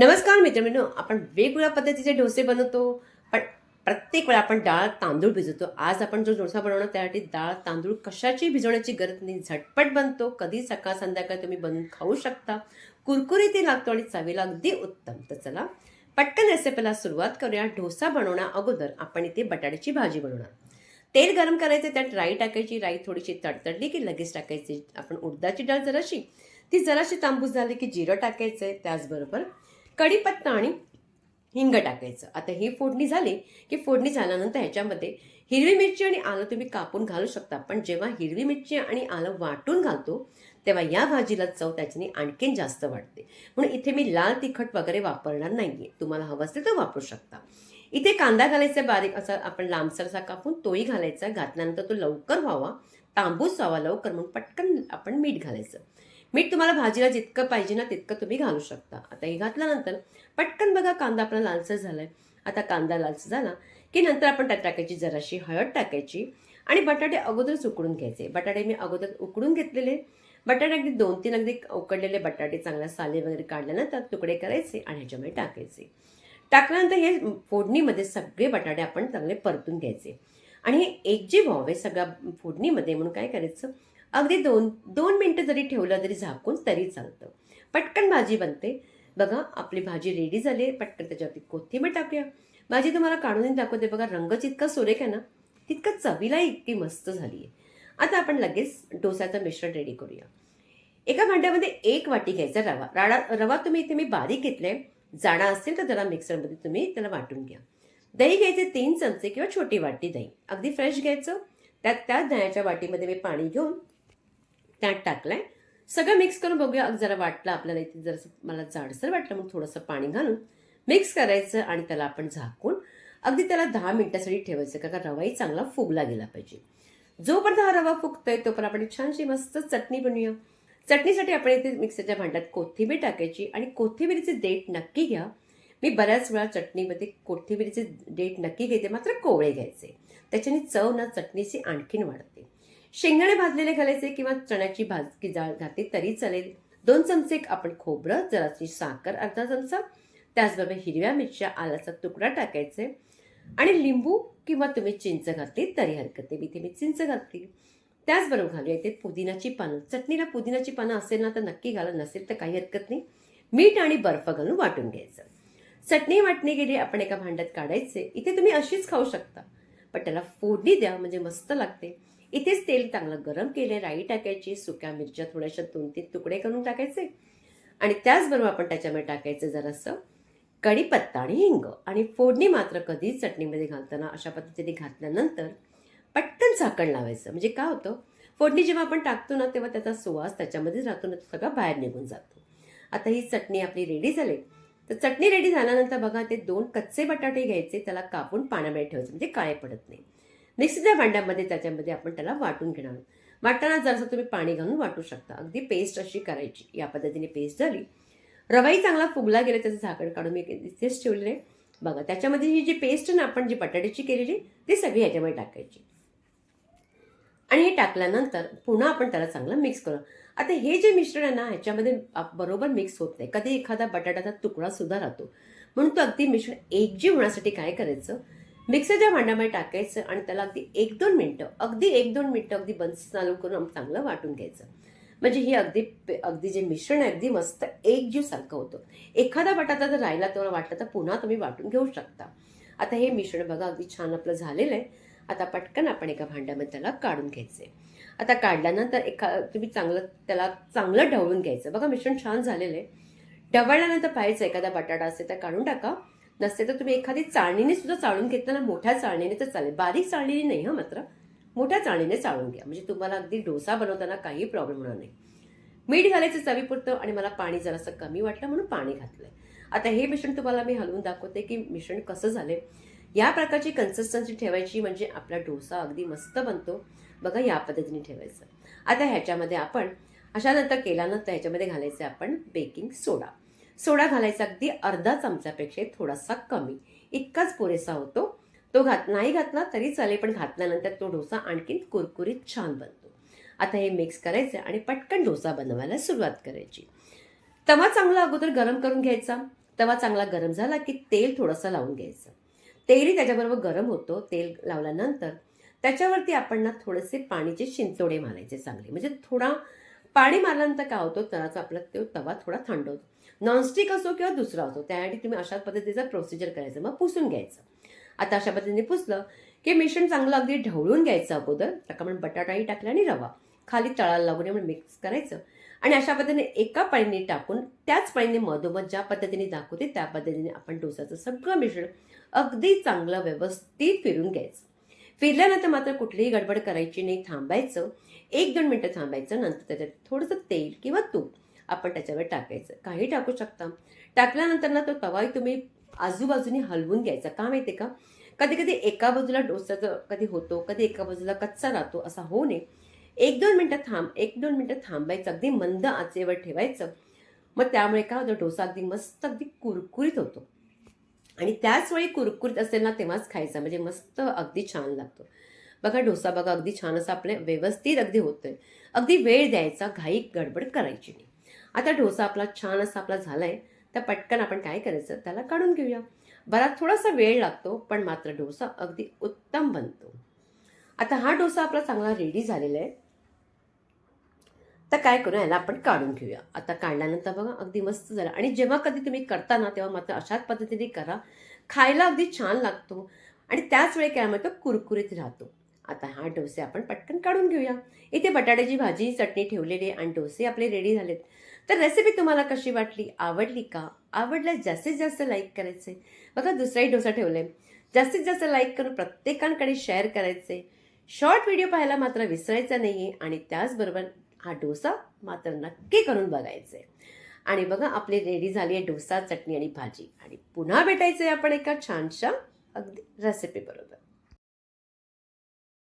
नमस्कार मित्रमिनो आपण वेगवेगळ्या पद्धतीचे डोसे बनवतो पण प्रत्येक वेळा आपण डाळ तांदूळ भिजवतो. आज आपण जो डोसा बनवणार त्यासाठी डाळ तांदूळ कशाची भिजवण्याची गरज नाही झटपट बनतो. कधी सकाळ संध्याकाळ तुम्ही बनवून खाऊ शकता. कुरकुरीतही लागतो आणि चवीला अगदी उत्तम. तर चला पटकन रेसिपीला सुरुवात करूया. डोसा बनवण्या अगोदर आपण इथे बटाट्याची भाजी बनवणार. तेल गरम करायचं त्यात राई टाकायची. राई थोडीशी तडतडली की लगेच टाकायची. आपण उडदाची डाळ जराशी ती जराशी तांबूस झाली की जिरं टाकायचं आहे त्याचबरोबर कढीपत्ता आणि हिंग टाकायचं. आता ही फोडणी झाली की फोडणी झाल्यानंतर ह्याच्यामध्ये हिरवी मिरची आणि आलं तुम्ही कापून घालू शकता. पण जेव्हा हिरवी मिरची आणि आलं वाटून घालतो तेव्हा या भाजीला चव त्याच्याने आणखीन जास्त वाटते. म्हणून इथे मी लाल तिखट वगैरे वापरणार नाही आहे तुम्हाला हवं असेल तर वापरू शकता. इथे कांदा घालायचा बारीक असा आपण लांबसरसा कापून तोही घालायचा. घातल्यानंतर तो लवकर व्हावा. तांबूस व्हावा लवकर. म्हणून पटकन आपण मीठ घालायचं. मीठ तुम्हाला भाजीला जितकं पाहिजे ना तितकं तुम्ही घालू शकता. आता हे घातल्यानंतर पटकन बघा कांदा आपला लालसर आहे आता कांदा लालसर झाला की नंतर आपण त्यात टाकायची जराशी हळद टाकायची आणि बटाटे अगोदरच उकडून घ्यायचे. बटाटे मी अगोदर उकडून घेतलेले. बटाटे अगदी दोन तीन अगदी उकडलेले बटाटे चांगल्या साले वगैरे काढल्यानंतर तुकडे करायचे आणि ह्याच्यामध्ये टाकायचे. टाकल्यानंतर हे फोडणीमध्ये सगळे बटाटे आपण चांगले परतून घ्यायचे. आणि हे एक जे भाव आहे सगळ्या फोडणीमध्ये म्हणून काय करायचं? अगदी दोन दोन मिनटं जरी ठेवलं तरी झाकून तरी चालतं. पटकन भाजी बनते. बघा आपली भाजी रेडी झाली आहे. पटकन त्याच्यावरती कोथिंबीर टाकूया. भाजी तुम्हाला काढून दाखवते. बघा रंग जितका सुरेख आहे ना. तितकं चवीला इतकी मस्त झाली आहे आता आपण लगेच डोसाचं मिश्रण रेडी करूया. एका भांड्यामध्ये एक वाटी घ्यायचा रवा. राडा रवा तुम्ही इथे मी बारीक घेतलाय. जाडा असेल तर त्याला मिक्सरमध्ये तुम्ही त्याला वाटून घ्या. दही घ्यायचे तीन चमचे किंवा छोटी वाटी दही. अगदी फ्रेश घ्यायचं. त्यात त्याच दह्याच्या वाटीमध्ये मी पाणी घेऊन त्यात टाकलंय. सगळं मिक्स करून बघूया. जरा वाटलं आपल्याला इथे जर मला जाडसर वाटलं मग थोडंसं पाणी घालून मिक्स करायचं आणि त्याला आपण झाकून अगदी त्याला दहा मिनिटासाठी ठेवायचं कारण रवाही चांगला फुगला गेला पाहिजे. जोपर्यंत हा रवा फुगतोय तोपर्यंत आपण छानशी मस्त चटणी बनवूया. चटणीसाठी आपण इथे मिक्सरच्या भांड्यात कोथिंबीर टाकायची आणि कोथिंबीरीचे देठ नक्की घ्या. मी बऱ्याच वेळा चटणीमध्ये कोथिंबीरीचे देठ नक्की घेते मात्र कोवळे घ्यायचे. त्याच्याने चव ना चटणीची आणखीन वाढते. शेंगदाणे भाजलेले घालायचे किंवा चण्याची भाजकी जाळ घातली तरी चालेल. दोन चमचे आपण खोबरं जराची साखर अर्धा चमचा त्याचबरोबर हिरव्या मिरच्या आल्याचा तुकडा टाकायचे. आणि लिंबू किंवा तुम्ही चिंच घातली तरी हरकत नाही. इथे मी चिंच घातली. त्याचबरोबर घालूया इथे पुदिनाची पानं. चटणीला पुदिनाची पानं असेल ना तर नक्की घाला. नसेल तर काही हरकत नाही. मीठ आणि बर्फ घालून वाटून घ्यायचं. चटणी वाटणी गेली आपण एका भांड्यात काढायचे. इथे तुम्ही अशीच खाऊ शकता. पण त्याला फोडणी द्या म्हणजे मस्त लागते. इथेच तेल चांगलं गरम केले राई टाकायची सुक्या मिरच्या थोड्याशा दोन तीन तुकडे करून टाकायचे. आणि त्याचबरोबर आपण त्याच्यामध्ये टाकायचं जरासं कढीपत्ता आणि हिंग. आणि फोडणी मात्र कधीच चटणीमध्ये घालताना अशा पद्धतीने घातल्यानंतर पटकन झाकण लावायचं. म्हणजे काय होतं फोडणी जेव्हा आपण टाकतो ना तेव्हा त्याचा सुवास त्याच्यामध्येच राहतो ना तो सगळा बाहेर निघून जातो. आता ही चटणी आपली रेडी झाली. तर चटणी रेडी झाल्यानंतर बघा ते दोन कच्चे बटाटे घ्यायचे त्याला कापून पाण्यामध्ये ठेवायचे. म्हणजे काळे पडत नाही. मिक्सरच्या भांड्यामध्ये त्याच्यामध्ये आपण त्याला वाटून घेणार आहोत. वाटताना जरासं तुम्ही पाणी घालून वाटू शकता. अगदी पेस्ट अशी करायची. या पद्धतीने पेस्ट झाली. रवाही चांगला फुगला गेला त्याचं झाकण काढून मी इथेच ठेवलेलं आहे. बघा त्याच्यामध्ये ही जी पेस्ट ना आपण जी बटाट्याची केलेली ती सगळी ह्याच्यामध्ये टाकायची. आणि हे टाकल्यानंतर पुन्हा आपण त्याला चांगलं मिक्स करू. आता हे जे मिश्रण आहे ना ह्याच्यामध्ये बरोबर मिक्स होत नाही. कधी एखादा बटाट्याचा तुकडा सुद्धा राहतो. म्हणून तो अगदी मिश्रण एकजीव होण्यासाठी काय करायचं? मिक्सरच्या भांड्यामध्ये टाकायचं आणि त्याला अगदी एक दोन मिनटं अगदी एक दोन मिनटं अगदी बंद चालू करून चांगलं वाटून घ्यायचं. म्हणजे हे अगदी अगदी जे मिश्रण आहे अगदी मस्त एकजीव सारखं होतं. एखादा बटाटा जर राहिला तुम्हाला वाटलं तर पुन्हा तुम्ही वाटून घेऊ शकता. आता हे मिश्रण बघा अगदी छान आपलं झालेलं आहे. आता पटकन आपण एका भांड्यामध्ये त्याला काढून घ्यायचे आता काढल्यानंतर एखा तुम्ही चांगलं त्याला चांगलं ढवळून घ्यायचं. बघा मिश्रण छान झालेलं आहे. ढवळल्यानंतर पाहायचं एखादा बटाटा असेल तर काढून टाका. नसते तर तुम्ही एखादी चाळणीने सुद्धा चाळून घेतलं ना मोठ्या चाळणीने तर चालेल. बारीक चाळणीने नाही हं मात्र. मोठ्या चाळणीने चाळून घ्या. म्हणजे तुम्हाला अगदी डोसा बनवताना काही प्रॉब्लेम होणार नाही. मीठ घालायचं चवीपुरतं आणि मला पाणी जरासं कमी वाटलं म्हणून पाणी घातलंय. आता हे मिश्रण तुम्हाला मी हलवून दाखवते की मिश्रण कसं झालंय. या प्रकारची कन्सिस्टन्सी ठेवायची म्हणजे आपला डोसा अगदी मस्त बनतो. बघा या पद्धतीने ठेवायचं. आता ह्याच्यामध्ये आपण अशा नंतर केल्यानंतर ह्याच्यामध्ये घालायचं आपण बेकिंग सोडा सोडा घालायचा अगदी अर्धा चमचापेक्षा थोडासा कमी. इतकाच पुरेसा होतो. तो घात नाही घातला तरी चालेल पण घातल्यानंतर तो डोसा आणखीन कुरकुरीत छान बनतो. आता हे मिक्स करायचं आणि पटकन डोसा बनवायला सुरुवात करायची. तवा चांगला अगोदर गरम करून घ्यायचा. तवा चांगला गरम झाला की तेल थोडंसं लावून घ्यायचं. तेलही त्याच्याबरोबर गरम होतो. तेल लावल्यानंतर त्याच्यावरती आपण ना थोडेसे पाणीचे शिंचोडे मारायचे चांगले. म्हणजे थोडा पाणी मारल्यानंतर काय होतं? तवाचा आपला तो तवा थोडा थंड होतो. नॉनस्टिक असो किंवा दुसरा असो त्यासाठी तुम्ही अशा पद्धतीचा प्रोसिजर करायचं. मग पुसून घ्यायचं. आता अशा पद्धतीने पुसलं की मिश्रण चांगलं अगदी ढवळून घ्यायचं अगोदर. त्याका म्हणून बटाटाही टाकला आणि रवा. खाली तळाला लागू नये म्हणून मिक्स करायचं. आणि अशा पद्धतीने एका पाणीने टाकून त्याच पाणीने मधोमध ज्या पद्धतीने दाखवते त्या पद्धतीने आपण डोसाचं सगळं मिश्रण अगदी चांगलं व्यवस्थित फिरून घ्यायचं. फिरल्यानंतर मात्र कुठलीही गडबड करायची नाही थांबायचं. एक दोन मिनटं थांबायचं नंतर त्याच्यात थोडंसं तेल किंवा तूप आपण त्याच्यावर टाकायचं. काही टाकू शकता. टाकल्यानंतर ना तो तवाही तुम्ही आजूबाजूने हलवून घ्यायचा. का माहिती का? कधी कधी एका बाजूला डोसाचं कधी होतो कधी एका बाजूला कच्चा राहतो असा होऊ नये. एक दोन मिनटं थांब एक दोन मिनटं थांबायचं अगदी मंद आचेवर ठेवायचं. मग त्यामुळे काय होतं? डोसा अगदी मस्त अगदी कुरकुरीत होतो. आणि त्याच वेळी कुरकुरीत असेल ना तेव्हाच खायचा. म्हणजे मस्त अगदी छान लागतो. बघा डोसा बघा अगदी छान असा आपले व्यवस्थित अगदी होतोय. अगदी वेळ द्यायचा घाई गडबड करायची नाही. आता डोसा आपला छान असा आपला झालाय तर पटकन आपण काय करायचं त्याला काढून घेऊया. बराच थोडासा वेळ लागतो पण मात्र डोसा अगदी उत्तम बनतो. आता हा डोसा आपला चांगला रेडी झालेला आहे. तर काय करू याला आपण काढून घेऊया. आता काढल्यानंतर बघा अगदी मस्त झालं. आणि जेव्हा कधी तुम्ही करता ना तेव्हा मात्र अशाच पद्धतीने करा. खायला अगदी छान लागतो. आणि त्याच वेळी काय म्हणतो कुरकुरीत राहतो. आता हा डोसे आपण पटकन काढून घेऊया. इथे बटाट्याची भाजी चटणी ठेवलेली आहे आणि डोसे आपले रेडी झालेत. तर रेसिपी तुम्हाला कशी वाटली? आवडली का? आवडल्यास जास्तीत जास्त लाईक करायचे. बघा दुसराही डोसा ठेवलाय. जास्तीत जास्त लाईक करून प्रत्येकांकडे शेअर करायचे. शॉर्ट व्हिडिओ पाहायला मात्र विसरायचा नाही आहे आणि त्याचबरोबर हा डोसा मात्र नक्की करून बघायचे आणि बघा आपली रेडी झाली आहे डोसा चटणी आणि भाजी. आणि पुन्हा भेटायचं आहे आपण एका छानशा अगदी रेसिपी बरोबर.